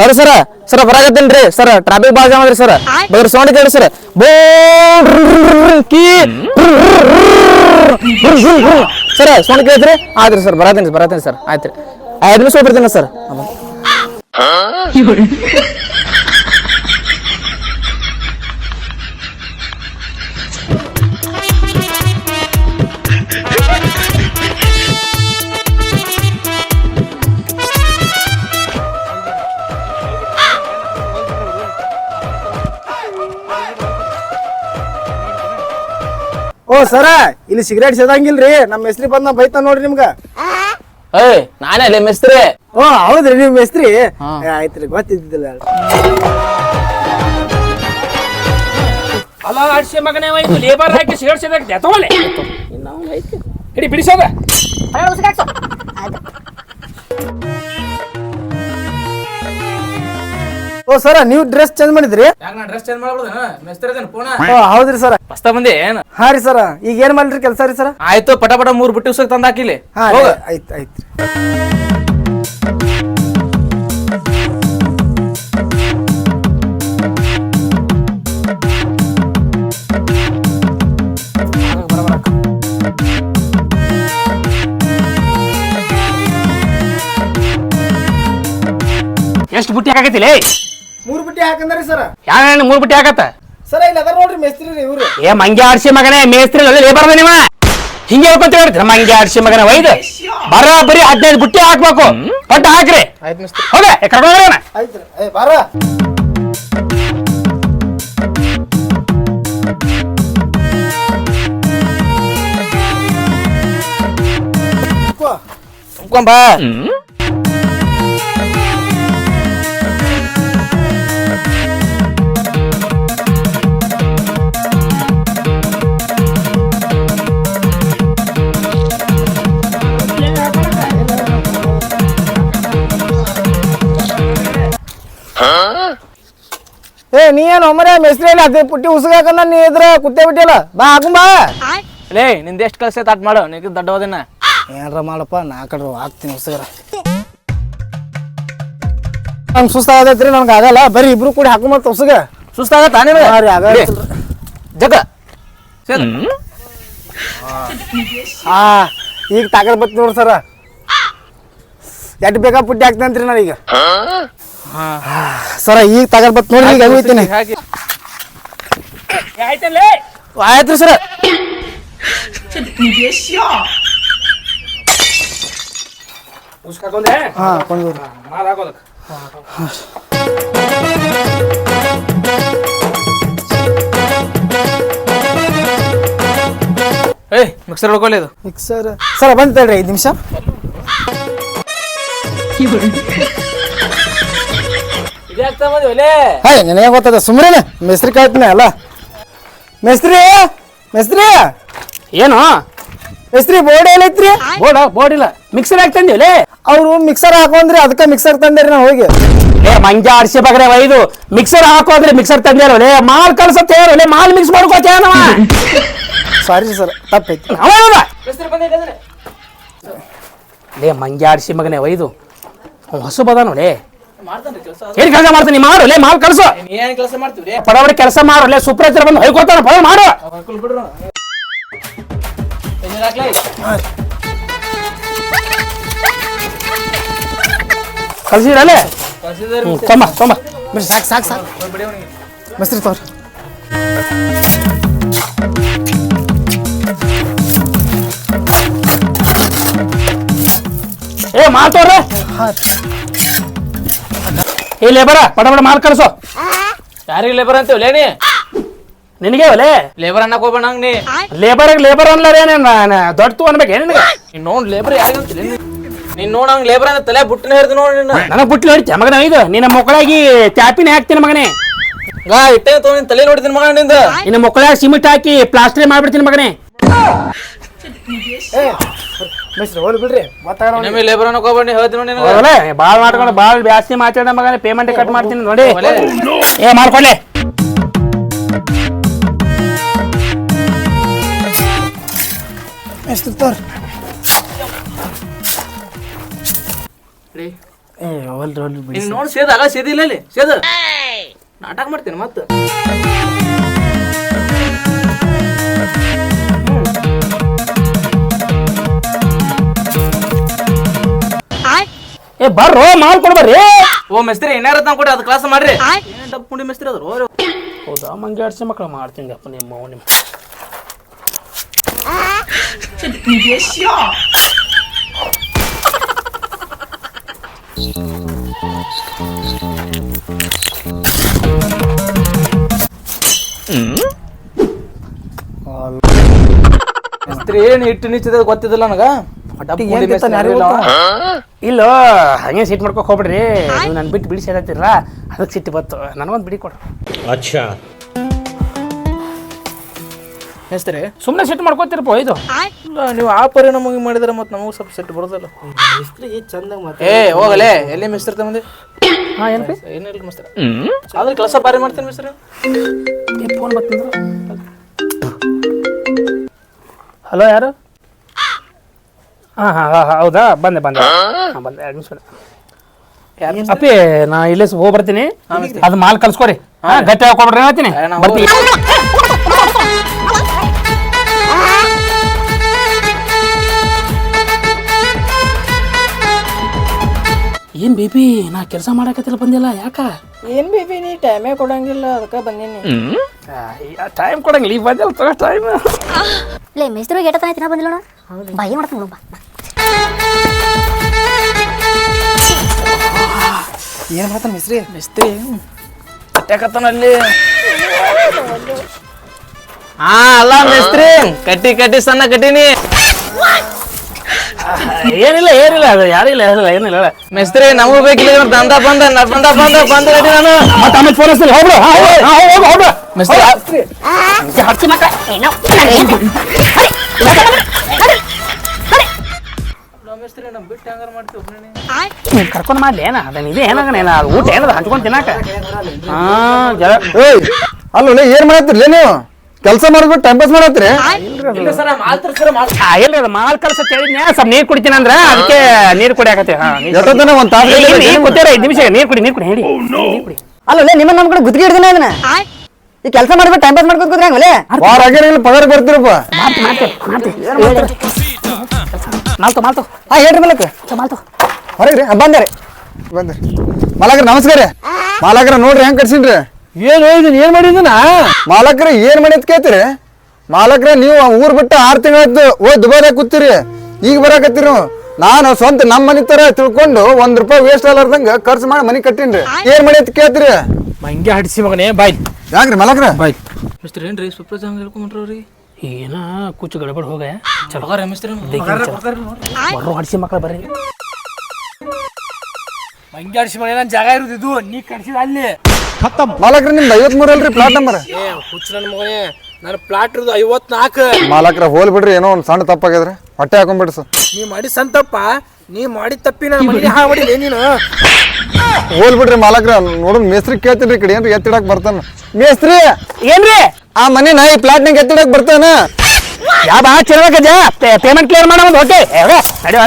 ಅವ್ರಿ ಸರ. ಸರ ಬರಾಕತ್ತೇನ್ರಿ. ಸರ್ ಟ್ರಾಫಿಕ್ ಭಾಳ ಜಾಮ್ ಅದ್ರಿ ಸರ್. ಬದ್ರ ಸೌಂಡ್ ಕೇಳಿ ಸರ್. ಬೋ ಕೀ ಸರ ಸೌಂಡ್ ಕೇಳಿದ್ರಿ ಆದ್ರಿ ಸರ್ ಬರಾತೇನೆ ಬರಾತೇನೆ ಸರ್. ಆಯ್ತು ರೀ ಐದು ನಿಮಿಷ ಹೋಗ್ಬಿಡ್ತೀನಿ ಸರ್ ಓ ಸರ ಇಲ್ಲಿ ಸಿಗರೇಟ್ ಸೇದಂಗಿಲ್ರಿ ನಮ್ಮ ಹೆಸ್ರಿ ಬಂದ ಬೈತಾನ ನೋಡ್ರಿ ನಿಮ್ಗ. ಏಯ್ ನಾನೇ ಮೇಸ್ತ್ರಿ ಮಿಸ್ತ್ರಿ. ಓ ಹೌದ್ರಿ ನಿಮ್ ಮೇಸ್ತ್ರಿ. ಏ, ಆಯ್ತ್ರಿ ಗೊತ್ತಿದ್ದಿಲ್ಲ ಅಲ್ಲ ಆಡ್ಸಿ ಮಗನೇ ಇದು ಲೇಬರ್ ಹಾಕಿ ಸಿಗರೇಟ್ ಸೇದಾಕ್ತೆ ತಗೊಳ್ಳಿ. ಹಿಡಿ ಬಿಡಿಸೋದ. ಓ ಸರ ನೀವು ಡ್ರೆಸ್ ಚೇಂಜ್ ಮಾಡಿದ್ರಿ? ಯಾಕೆ ಡ್ರೆಸ್ ಚೇಂಜ್ ಓ ಹೌದ್ರಿ ಸರ. ಬಂದಿ ಏನು? ಹಾ ರೀ ಸರ. ಈಗ ಏನ್ ಮಾಡ್ರಿ ಕೆಲಸ ರೀ ಸರ? ಆಯ್ತು ಪಟ ಪಟ ಮೂರ್ ಬುಟ್ಟಿ ಉಸಕ್ ತಂದ ಹಾಕಿಲಿ. ಹಾ ಹೋಗ. ಆಯ್ತು ಆಯ್ತು ಎಷ್ಟು ಬುಟ್ಟಿ ಮೂರ್ ಬಿಟ್ಟಿ ಹಾಕಂದ್ರಿ ಸರ್. ಯಾವ ಮೂರ್ ಬುಟ್ಟಿ ಹಾಕತ್ತ? ಸರ್ ಇಲ್ಲಿ ಅದಾರ ನೋಡ್ರಿ ಮೇಸ್ತ್ರಿ ಇವ್ರು. ಏ ಮಂಗೆ ಆರ್ಸಿ ಮಗನೇ ಮೇಸ್ತ್ರಿ ಅಲ್ಲ ಲೇಬರ್ ಅದ ನೀವ ಹಿಂಗೆ ಹೇಳ್ಕೊಂತ ಹೇಳ್ತೀರ ಮಂಗೆ ಆರ್ಸಿ ಮಗನ ಒಯ್ದು. ಬರ ಬರೀ ಹದಿನೈದು ಬುಟ್ಟಿ ಹಾಕ್ಬೇಕು. ಬಟ್ ಹಾಕ್ರಿ. ಆಯ್ತು ಮಿಸ್ತ್ರಿ. ಹೋಗ ಕರ್ಕೊಂಡು ಹೋಗೋಣ ಆಯ್ತ್ರಿ ಏ ಬಾರ. ಕೋ. ತುಂಬ್ಕೊಂಬಾ ನೀ ಏನು ಒಮ್ಮರೆ ಮೇಸ್ತ್ರಿ ಇಲ್ಲ ಅದೇ ಪುಟ್ಟಿ ಉಸುಗ ಹಾಕಂದ ನೀ ಇದ್ರ ಕುತ್ತೆ ಬಿಟ್ಟಿಲ್ಲ ಬಾ ಹಾಕುಂಬ ಬಾ. ಲೇ ನಿಂದ ಎಷ್ಟು ಕಳ್ಸೈತೆ ಅಟ್ ಮಾಡು ನಿನಗೆ ದೊಡ್ಡ ಹೋದಿನ ಏನ್ರ ಮಾಡಪ್ಪ ನಾ ಕಡ್ರು ಹಾಕ್ತೀನಿ ಉಸುಗರ. ನಂಗೆ ಸುಸ್ತಾಗತೈತ್ರಿ ನನ್ಗೆ ಆಗಲ್ಲ. ಬರೀ ಇಬ್ರು ಕೂಡಿ ಹಾಕೊಂಬರ್ತ ಉಸುಗ. ಸುಸ್ತಾಗತ್ತಾ ನಿಮಗೆ ಹಾಂ ರೀ ಆಗಲ್ಲ ಜಗ ಹಾ ಈಗ ತಾಕತ್ ಬತ್ತಿ ನೋಡ್ರಿ ಸರ. ಎಟ್ ಬೇಕಾ ಪುಟ್ಟಿ ಹಾಕ್ತೇನ್ರಿ ನಾನೀಗ? ಸರ ಈಗ ತಾಕತ್ ಬತ್ ನೋಡಿ ಈಗ ಹೋಗ್ತೀನಿ ಆಯ್ತು ಸರ. ಹಾ ಕೊಂಡ್ರಿ ಏಯ್ ಮಿಕ್ಸರ್ ಹೊಡ್ಕೊಳ್ಳಿ ಇದು ಮಿಕ್ಸರ್ ಸರ ಬಂದ್ ತಡ್ರಿ ಐದು ನಿಮಿಷ. ಹಾಯ್ ನನಗೆ ಗೊತ್ತದ? ಸುಮ್ಮನೆ ಮೇಸ್ತ್ರಿ ಕಾಯ್ತೀನಿ ಅಲ್ಲ? ಮೇಸ್ತ್ರಿ ಮೇಸ್ತ್ರಿ! ಏನು? ಮೇಸ್ತ್ರಿ ಬೋರ್ಡ್ ಏನೈತ್ರಿ ಬೋರ್ಡ್ ಬೋರ್ಡ್ ಇಲ್ಲ. ಮಿಕ್ಸರ್ ಹಾಕ್ತಂದಿವಲೇ ಅವರು ಮಿಕ್ಸರ್ ಹಾಕೊಂಡ್ರಿ ಅದಕ್ಕೆ ಮಿಕ್ಸರ್ ತಂದೇರಿ ನಾ ಹೋಗಿ. ಏ ಮಂಜ ಆರ್ಸಿ ಬಗ್ರೆ ಒಯ್ದು ಮಿಕ್ಸರ್ ಹಾಕೋದ್ರೆ ಮಿಕ್ಸರ್ ತಂದಿರಲೇ ಮಾಲ್ ಕಳ್ಸತ್ತೆ ಮಾಲ್ ಮಿಕ್ಸ್ ಮಾಡ್ಕೋತೇನವ ಸಾರಿ ಸರ್ ತಪ್ಪೈತಿ. ಅವನದ ಲೇ ಮಂಗೆ ಆಡ್ಸಿ ಮಗನೇ ಒಯ್ದು. ಅವ ಹೊಸ ಬದಾನು ಲೇ ಏನ್ ಕೆಲಸ ಮಾಡ್ತೀನಿ? ಮಾಡು ಲೇ ಮಾಲ್ ಕಳ್ಸು. ಏನ್ ಕೆಲಸ ಮಾಡ್ತೀವಿ ಪಡವಡಿ ಕೆಲಸ ಮಾಡು ಲೇ ಸುಪ್ರೈತರ್ ಬಂದು ಹೊಯ್ಕೊತಾನ ಪಡ ಮಾಡು. ಬಿಡ್ರು. ತಮ್ಮ ತಮ್ಮ ತೊಂಬ ಸಾಕು ಸಾಕು ಸಾಕು. ಮೇಸ್ತ್ರಿ ತೋರಿ. ಏ ಮಾಲ್ ತೋರ್ರೆ. ಏ ಲೇಬರ ಪಡ ಪಡ ಮಾಲ್ ಕಳಿಸೋ. ಯಾರಿಗೆ ಲೇಬರ್ ಅಂತೀವಿ ಲೇನಿ ನಿನಗೆ ಒಲೆ ಲೇಬರ್ ಅನ್ನಕ್ ಹೋಗ್ಬೇಡ ಹಂಗ್ ನೀ. ಲೇಬರ್ ಲೇಬರ್ ಅನ್ಲಾರೇನೆ ದೊಡ್ಡ ತು ಅನ್ಬೇಕು ನಿನಗೆ? ನೀನ್ ನೋಡ್ ಲೇಬರ್ ಯಾರಿಗಂತ ನೀನ್ ನೋಡ್ ಹಂಗ್ ಲೇಬರ್ ಅಂತ ತಲೆ ಬುಟ್ಟಿನ ಹಿಡ್ದು ನೋಡಿ ನಿನ್ನ. ನನಗೆ ಬಿಟ್ಟು ಮಗನ ಇದು? ನಿನ್ನ ಮಕ್ಕಳಾಗಿ ಚಾಪಿನ ಹಾಕ್ತೀನಿ ಮಗನೇ. ಗಾ ಇಟ್ಟೆ ತೋ ನಿನ್ ತಲೆ ನೋಡಿದ್ದೀನಿ ಮಗ ನಿಂದ. ನಿನ್ನ ಮಕ್ಕಳಾಗ ಸಿಮೆಂಟ್ ಹಾಕಿ ಪ್ಲಾಸ್ಟರ್ ಮಾಡ್ಬಿಡ್ತೀನಿ ಮಗನೇ. ಬಿಡ್ರಿ. ನಿಮಗೆ ಲೇಬರ್ ಹೇಳ್ತೀನಿ ನೋಡಿ ನಿನಗೆ. ಮಾಡ್ಕೊಂಡು ಭಾಳ ಜಾಸ್ತಿ ಮಾತಾಡ ಮಗನೇ ಪೇಮೆಂಟ್ ಕಟ್ ಮಾಡ್ತೀನಿ ನೋಡಿ. ಏ ಮಾಡ್ಕೊಳ್ಳಿ. ತೋರಿ. ಏ ಬಿಡಿ ನೋಡ್ ಸೇದ ಅಲ್ಲ ಸೇದಿಲ್ಲ ಅಲ್ಲಿ ಸೇದ. ನಾಟಕ ಮಾಡ್ತೀನಿ ಮತ್ತ. ಏ ಬರ್ರೋ ಮಾಡ್ಕೊಂಡು ಕೊಡ್ಬರ್ರಿ ಓ ಮಿಸ್ತ್ರಿ ಏನಾರ ಕೊಡಿ ಅದು ಕ್ಲಾಸ್ ಮಾಡ್ರಿ. ಏನ್ ಡಬ್ ಪುಂಡಿ ಮಿಸ್ತ್ರಿ ಅದ್ರ ಹೌದಾ? ಮಂಗೆ ಆಡ್ಸಿ ಮಕ್ಕಳು ಮಾಡ್ತೀನಿ ಅಪ್ಪ ನಿಮ್ಮ ಅವ್ವ ನಿಮ್ಮ ಮಿಸ್ತ್ರಿ ಏನ್ ಇಟ್ಟು ನಿಚ್ಚಿದ ಗೊತ್ತಿದ್ದಿಲ್ಲ ನನಗ? ಡಬ್ ಯಾರಿಲ್ಲ. ಮೆಸ್ತ್ರಿ ಯಾರಿಗೂ ಅಲ್ಲ. ಇಲ್ಲ ಹಂಗೆ ಸಿಟ್ಟು ಮಾಡ್ಕೊಕ್ ಹೋಗ್ಬಿಡ್ರಿ. ನೀವು ನನ್ನ ಬಿಟ್ಟು ಬಿಡಿಸಿ ಹೇಳತ್ತೀರಲ್ಲ ಅದಕ್ಕೆ ಸಿಟ್ಟು ಬತ್ತು ನನಗೊಂದು ಬಿಡಿ ಕೊಡ್ರಿ ಮೆಸ್ತ್ರಿ ಸುಮ್ಮನೆ ಸೆಟ್ ಮಾಡ್ಕೋತಿರಪ್ಪ ಇದು. ನೀವು ಆ ಪರಿಣಾಮ ನಮಗೆ ಮಾಡಿದ್ರೆ ಮತ್ತೆ ನಮಗೂ ಸ್ವಲ್ಪ ಸೆಟ್ ಬರೋದಲ್ಲ. ಮಿಸ್ತ್ರಿ ಮತ್ತೆ ಏ ಹೋಗಲೇ. ಎಲ್ಲಿ ಮಿಸ್ತ್ರಿ ತಮ್ಮದಿ? ಹಾಂ ಏನಪ್ಪ ಏನಿಲ್ಲ ಮಿಸ್ತ್ರಿ ಆದ್ರೆ ಕೆಲಸ ಬಾರಿ ಮಾಡ್ತೀನಿ ಮಿಸ್ತ್ರಿ ಫೋನ್ ಬರ್ತಂದ್ರು? ಹಲೋ ಯಾರು? ಹಾಂ ಹಾಂ ಹಾಂ ಹೌದಾ? ಬಂದೆ ಬಂದೆ. ಹಾಂ? ಬಂದೆ. ಎರಡು ನಿಮಿಷ ಅಪ್ಪಿ ನಾ ಇಲ್ಲೇ ಹೋಗಿ ಬರ್ತೀನಿ ಅದು ಮಾಲ್ ಕಲ್ಸ್ಕೊರಿ. ಹಾಂ ಗಟ್ಟಿ ಹಾಕೊಬಿಡ್ರಿ ಹೇಳ್ತೀನಿ ಬರ್ತೀನಿ. ಏನ್ ಬೇಬಿ ನಾ ಕೆಲಸ ಮಾಡಕತ್ತಿಲ್ಲ ಬಂದಿಲ್ಲ ಯಾಕ? ಏನ್ ಬೇಬಿ ನೀ ಟೈಮೇ ಕೊಡಂಗಿಲ್ಲ ಅದಕ್ಕೆ ಬಂದೀನಿ. ಟೈಮ್ ಕೊಡಂಗಿಲ್ಲ ಈಗ ಬಂದಿಲ್ಲ ಟೈಮ್ ಲೇ ಮೇಸ್ತ್ರಿ ಗೇಟ ತಾನೆ ತಿನ್ನ ಬಂದಿಲ್ಲ ಬಾಯಿ ಮಾಡ್ತೀನಿ ಬಾ. ಏನ್ ಮಾಡ್ತಾನ ಮಿಸ್ತ್ರಿ ಮಿಸ್ತ್ರಿ ಕಟ್ಟಾಕತ್ತಾನಲ್ಲಿ ಹಾ ಅಲ್ಲ ಮಿಸ್ತ್ರಿ ಕಟ್ಟಿ ಕಟ್ಟಿ ಸಣ್ಣ ಕಟ್ಟಿನಿ ಏನಿಲ್ಲ ಏನಿಲ್ಲ ಅದು ಯಾರಿಲ್ಲ ಏನಿಲ್ಲ ಏನಿಲ್ಲ ಹೇಳ. ಮಿಸ್ತ್ರಿ ನಮಗೂ ಬೇಕಿಲ್ಲ ಇವ್ರ್ ದಂದ ಬಂದ ನ ಬಂದ ಬಂದ ಬಂದ ಕಟ್ಟಿ ನಾನು ಮತ್ತೆ ಆಮೇಲೆ ಫೋನ್ ಹಚ್ತೀನಿ ಹೋಗ್ಬಿಡು ಹಾ, ಹೋಗ್- ಹಾ, ಹೋಗು ಹೋಗ್ಬಿಡು ಮಿಸ್ತ್ರಿ ಹಚ್ಚಿ ಮಕ್ಕ ಮಿಸ್ತ್ರಿ ನಮ್ ಬಿಟ್ಟು ಹಂಗಾರ ಮಾಡ್ತೀವಿ ಒಬ್ನೇ ನೀನ್? ಕರ್ಕೊಂಡ್ ಮಾಡ್ಲಿ ಏನ? ಅದನ್ನ ಇದೆ ಏನಾಗಣ ಏನ ಅದು ಊಟ ಏನದ ಹಂಚ್ಕೊಂಡ್ ತಿನ್ನಾಕ? ಹಾ ಏಯ್ ಅಲ್ಲ ಏನ್ ಮಾಡತ್ತೀರಿ? ನೀವು ಕೆಲಸ ಮಾಡ್ಬಿಟ್ಟು ಟೈಮ್ ಪಾಸ್ ಮಾಡತ್ರಿ ಇಲ್ಲ ಸರ್ ಮಾಲ್ತರ ಸರ್ ಮಾಲ್ ಆ, ಇಲ್ರಿ ಅದು ಮಾಲ್ ಕಳ್ಸ ಹೇಳಿದ್ನ್ಯಾ ಸ್ವಲ್ಪ ನೀರ್ ಕುಡಿತೀನಿ ಅಂದ್ರ ಅದಕ್ಕೆ ನೀರ್ ಕುಡಿಯಾಕತ್ತೀವಿ ಹಾ ನೀರ್ ಕುಡಿ. ಎಷ್ಟೊತ್ತನ ಒಂದ್ ತಾಸು ಇಲ್ಲಿ ನೀರ್ ಕುಡ್ತೀರ ಐದ್ ನಿಮಿಷ ನೀರ್ ಕುಡಿ ನೀರ್ ಕುಡಿ ಹೇಳಿ. ನೀರ್ ಕುಡಿ. ಅಲ್ಲ ನಿಮ್ಮ ನಮ್ಮ ಕಡೆ ಗುತ್ತಿಗೆ ಹಿಡ್ದಿನ ಇದನ್ನ? ಈ ಕೆಲಸ ಮಾಡ್ಬಿಟ್ಟು ಟೈಮ್ ಪಾಸ್ ಮಾಡ್ಕೊಂಡ್ ಕೂತ್ರೆ ಹಂಗಲೇ ವಾರ ಆಗಿರ ಪಗಾರ ಬರ್ತೀರಪ್ಪ. ಮಾಡ್ತಿ ಮಾಡ್ತಿ ಮಾಲ್ತು ಮಾಲ್ತು. ಹಾ ಹೇಳ್ರಿ ಮಲಕ್. ಮಾಲ್ತು ಹೊರಗ್ರಿ ಬಂದ್ರಿ ಬಂದ್ರಿ ಮಾಲಕ್ರ ನಮಸ್ಕಾರ ರೀ. ಮಾಲಕ್ರ ನೋಡ್ರಿ ಹೆಂಗ್ ಕಟ್ಸಿನ್ರಿ? ಏನು ಇದನ್ನ ಏನ್ ಮಾಡಿದನ ಮಾಲಕ್ರ ಏನ್ ಮಾಡಿದ್ ಕೇಳ್ತೀರಿ? ಮಾಲಕ್ರ ನೀವು ಊರ್ ಬಿಟ್ಟು ಆರು ತಿಂಗಳಾಯ್ತು ಓ ದುಬೈದಾಗ ಕೂತೀರಿ. ಈಗ ಬರಾಕತ್ತೀರಿ ನಾನು ಸ್ವಂತ ನಮ್ಮ ಮನೆ ತರ ತಿಳ್ಕೊಂಡು ಒಂದ್ ರೂಪಾಯಿ ವೇಸ್ಟ್ ಅಲ್ಲಾರ್ದಂಗ ಖರ್ಚು ಮಾಡಿ ಮನೆ ಕಟ್ಟಿನ್ರಿ. ಏನ್ ಮಾಡಿ ಅಂತ ಕೇಳ್ತೀರಿ? ಮಂಗೆ ಹಡಿಸಿ ಮಗನೇ ಬಾಯ್. ಯಾಕ್ರಿ ಮಾಲಕ್ರ? ಬಾಯ್. ಮಿಸ್ತ್ರಿ ಏನ್ರಿ ಸುಪ್ರಜ್ ಹಂಗ ಹೇಳ್ಕೊಂಡ್ರಿ ಏನ ಕುಚ್ಚು ಗಡಬಡ ಹೋಗ. ಚಲೋ ಬರ್ರೋ ಹಡಿಸಿ ಮಕ್ಕಳ ಬರ್ರಿ. ಮಂಗ್ಯ ಆಡ್ಸಿ ಮನೆ ನನ್ನ ಜಾಗ ಇರುದಿದ್ದು ನೀ ಕಡಿಸಿದ ಅಲ್ಲಿ. ಮಾಲಕ್ರ ನಿಮ್ದು ಐವತ್ ಮೂರ್ ಅಲ್ರಿ ಪ್ಲಾಟ್ ನಂಬರ್ ಏ ಹುಚ್ಚ ನನ್ನ ಮಗನೇ ನನ್ನ ಪ್ಲಾಟ್ ಇರೋದು ಐವತ್ನಾಲ್ಕು ಮಾಲಕ್ರ ಹೋಲ್ ಬಿಡ್ರಿ ಏನೋ ಒಂದು ಸಣ್ಣ ತಪ್ಪಾಗಿದ್ರೆ ಹೊಟ್ಟೆ ಹಾಕೊಂಡ್ಬಿಡ್ರಿ ಸರ್. ನೀ ಮಾಡಿ ಸಂತಪ್ಪ ನೀ ಮಾಡಿ ತಪ್ಪಿ ನನ್ನ ಮನೆ ಹಾ ನೀನು. ಹೋಲ್ ಬಿಡ್ರಿ ಮಾಲಕ್ರ ನೋಡು ಮೇಸ್ತ್ರಿ ಕೇಳ್ತೀನಿ ಕಡೆ. ಏನ್ರಿ ಎತ್ತಿಡಕ್ ಬರ್ತಾನ? ಮೇಸ್ತ್ರಿ! ಏನ್ರಿ? ಆ ಮನೆ ನಾ ಈ ಪ್ಲಾಟ್ನಾಗ ಎತ್ತಿಡಕ್ ಬರ್ತಾನ. ಯಾ ಬಾ ಚಿರವಾಗಜ ಪೇಮೆಂಟ್ ಕ್ಲಿಯರ್ ಮಾಡೋದು ಓಕೆ ನಡಿ